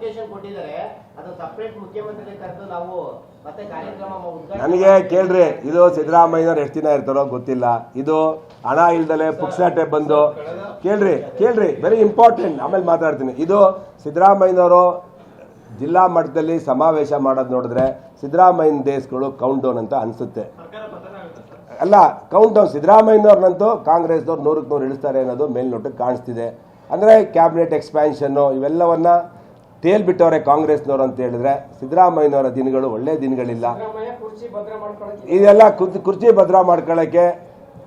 Clarification ಕೊಟ್ಟಿದ್ದಾರೆ. ಅದು separate ಮುಖ್ಯಮಂತ್ರಿ ಕರೆದು ನಾವು ಮತ್ತೆ ಕಾರ್ಯಕ್ರಮ ಉದ್ಘಾಟನೆ ನನಗೆ ಕೇಳ್ರಿ ಇದು ಸಿದ್ದರಾಮಯ್ಯನವ್ರು ಎಷ್ಟು ದಿನ ಇರ್ತಾರೋ ಗೊತ್ತಿಲ್ಲ. ಇದು ಹಣ ಇಲ್ದಲೆ ಪುಕ್ಸಾಟೆ ಬಂದು ಕೇಳ್ರಿ ಕೇಳ್ರಿ ವೆರಿ ಇಂಪಾರ್ಟೆಂಟ್ ಆಮೇಲೆ ಮಾತಾಡ್ತೀನಿ. ಇದು ಸಿದ್ದರಾಮಯ್ಯನವರು ಜಿಲ್ಲಾ ಮಟ್ಟದಲ್ಲಿ ಸಮಾವೇಶ ಮಾಡೋದು ನೋಡಿದ್ರೆ ಸಿದ್ದರಾಮಯ್ಯನ ದೇಶಗಳು ಕೌಂಟ್ ಡೌನ್ ಅಂತ ಅನಿಸುತ್ತೆ. ಅಲ್ಲ ಕೌಂಟ್ ಡೌನ್ ಸಿದ್ದರಾಮಯ್ಯನವ್ರನ್ನಂತೂ ಕಾಂಗ್ರೆಸ್ನವ್ರು ನೂರಕ್ಕೆ ನೂರು ಇಳಿಸ್ತಾರೆ ಅನ್ನೋದು ಮೇಲ್ನೋಟಕ್ಕೆ ಕಾಣಿಸ್ತಿದೆ. ಅಂದರೆ ಕ್ಯಾಬಿನೆಟ್ ಎಕ್ಸ್ಪ್ಯಾನ್ಷನ್ನು ಇವೆಲ್ಲವನ್ನ ತೇಲ್ಬಿಟ್ಟವ್ರೆ ಕಾಂಗ್ರೆಸ್ನವ್ರು ಅಂತ ಹೇಳಿದ್ರೆ ಸಿದ್ದರಾಮಯ್ಯನವರ ದಿನಗಳು ಒಳ್ಳೆ ದಿನಗಳಿಲ್ಲ. ಇದೆಲ್ಲ ಕುರ್ಚಿ ಕುರ್ಚಿ ಭದ್ರ ಮಾಡ್ಕೊಳ್ಳೋಕ್ಕೆ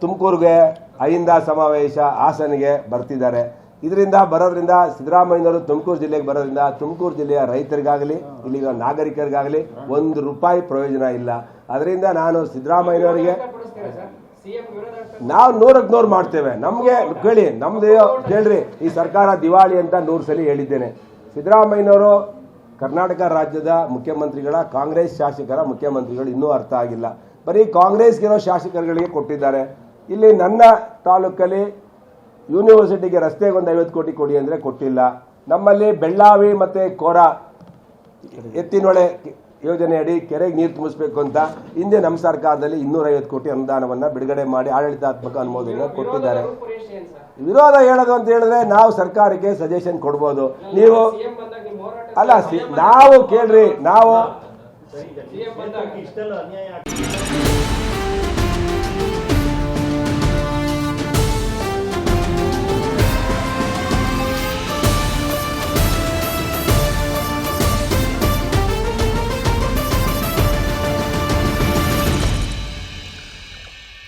ತುಮಕೂರಿಗೆ ಅಹಿಂದ ಸಮಾವೇಶ ಹಾಸನಿಗೆ ಬರ್ತಿದ್ದಾರೆ. ಇದರಿಂದ ಬರೋದ್ರಿಂದ ಸಿದ್ದರಾಮಯ್ಯನವರು ತುಮಕೂರು ಜಿಲ್ಲೆಗೆ ಬರೋದ್ರಿಂದ ತುಮಕೂರು ಜಿಲ್ಲೆಯ ರೈತರಿಗಾಗಲಿ ಇಲ್ಲಿಗ ನಾಗರಿಕರಿಗಾಗಲಿ ಒಂದು ರೂಪಾಯಿ ಪ್ರಯೋಜನ ಇಲ್ಲ. ಅದರಿಂದ ನಾನು ಸಿದ್ದರಾಮಯ್ಯನವರಿಗೆ ನಾವು ನೂರಕ್ಕೆ ನೂರು ಮಾಡ್ತೇವೆ. ನಮಗೆ ಕೇಳಿ ನಮ್ದು ಕೇಳ್ರಿ ಈ ಸರ್ಕಾರ ದಿವಾಳಿ ಅಂತ ನೂರು ಸಲ ಹೇಳಿದ್ದೇನೆ. ಸಿದ್ದರಾಮಯ್ಯನವರು ಕರ್ನಾಟಕ ರಾಜ್ಯದ ಮುಖ್ಯಮಂತ್ರಿಗಳ, ಕಾಂಗ್ರೆಸ್ ಶಾಸಕರ ಮುಖ್ಯಮಂತ್ರಿಗಳು ಇನ್ನೂ ಅರ್ಥ ಆಗಿಲ್ಲ. ಬರೀ ಕಾಂಗ್ರೆಸ್ಗಿರೋ ಶಾಸಕರುಗಳಿಗೆ ಕೊಟ್ಟಿದ್ದಾರೆ. ಇಲ್ಲಿ ನನ್ನ ತಾಲೂಕಲ್ಲಿ ಯೂನಿವರ್ಸಿಟಿಗೆ ರಸ್ತೆಗೆ ಒಂದು ಐವತ್ತು ಕೋಟಿ ಕೊಡಿ ಅಂದರೆ ಕೊಟ್ಟಿಲ್ಲ. ನಮ್ಮಲ್ಲಿ ಬೆಳ್ಳಾವಿ ಮತ್ತು ಕೋರ ಎತ್ತಿನೊಳೆ ಯೋಜನೆ ಅಡಿ ಕೆರೆಗೆ ನೀರು ತುಂಬಿಸಬೇಕು ಅಂತ ಹಿಂದೆ ನಮ್ಮ ಸರ್ಕಾರದಲ್ಲಿ ಇನ್ನೂರೈವತ್ತು ಕೋಟಿ ಅನುದಾನವನ್ನು ಬಿಡುಗಡೆ ಮಾಡಿ ಆಡಳಿತಾತ್ಮಕ ಅನುಮೋದನೆ ಕೊಟ್ಟಿದ್ದಾರೆ. ವಿರೋಧ ಹೇಳೋದು ಅಂತ ಹೇಳಿದ್ರೆ ನಾವು ಸರ್ಕಾರಕ್ಕೆ ಸಜೆಷನ್ ಕೊಡ್ಬೋದು. ನೀವು ಅಲ್ಲ ನಾವು ಕೇಳ್ರಿ, ನಾವು